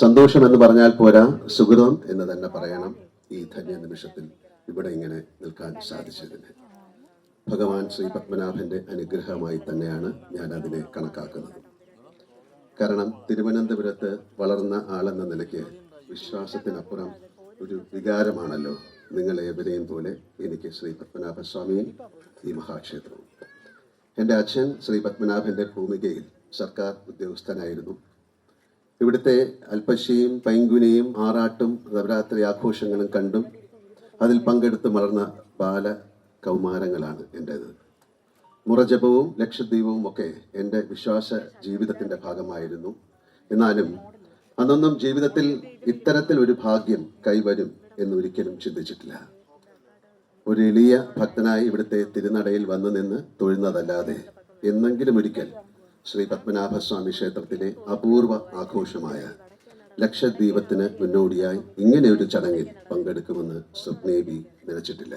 സന്തോഷം എന്ന് പറഞ്ഞാൽ പോരാ സുഹൃതം എന്ന് തന്നെ പറയണം ഈ ധന്യ നിമിഷത്തിൽ ഇവിടെ ഇങ്ങനെ നിൽക്കാൻ സാധിച്ചതിന്. ഭഗവാൻ ശ്രീ പത്മനാഭന്റെ അനുഗ്രഹമായി തന്നെയാണ് ഞാൻ അതിനെ കണക്കാക്കുന്നത്. കാരണം തിരുവനന്തപുരത്ത് വളർന്ന ആളെന്ന നിലയ്ക്ക് വിശ്വാസത്തിനപ്പുറം ഒരു വികാരമാണല്ലോ നിങ്ങളേവരെയും പോലെ എനിക്ക് ശ്രീ പത്മനാഭസ്വാമിയും ഈ മഹാക്ഷേത്രവും. എന്റെ അച്ഛൻ ശ്രീ പത്മനാഭന്റെ ഭൂമികയിൽ സർക്കാർ ഉദ്യോഗസ്ഥനായിരുന്നു. ഇവിടുത്തെ അൽപ്പശയും പൈങ്കുനിയും ആറാട്ടും നവരാത്രി ആഘോഷങ്ങളും കണ്ടും അതിൽ പങ്കെടുത്ത് വളർന്ന ബാല കൗമാരങ്ങളാണ് എന്റേത് മുറജപവും ലക്ഷദ്വീപവും ഒക്കെ എന്റെ വിശ്വാസ ജീവിതത്തിന്റെ ഭാഗമായിരുന്നു. എന്നാലും അന്നൊന്നും ജീവിതത്തിൽ ഇത്തരത്തിൽ ഒരു ഭാഗ്യം കൈവരും എന്നൊരിക്കലും ചിന്തിച്ചിട്ടില്ല. ഒരു എളിയ ഭക്തനായി ഇവിടുത്തെ തിരുനടയിൽ വന്നു നിന്ന് തൊഴുന്നതല്ലാതെ എന്നെങ്കിലും ഒരിക്കൽ ശ്രീ പത്മനാഭസ്വാമി ക്ഷേത്രത്തിലെ അപൂർവ ആഘോഷമായ ലക്ഷദ്വീപത്തിന് മുന്നോടിയായി ഇങ്ങനെ ഒരു ചടങ്ങിൽ പങ്കെടുക്കുമെന്ന് സ്വപ്നേബി നനച്ചിട്ടില്ല.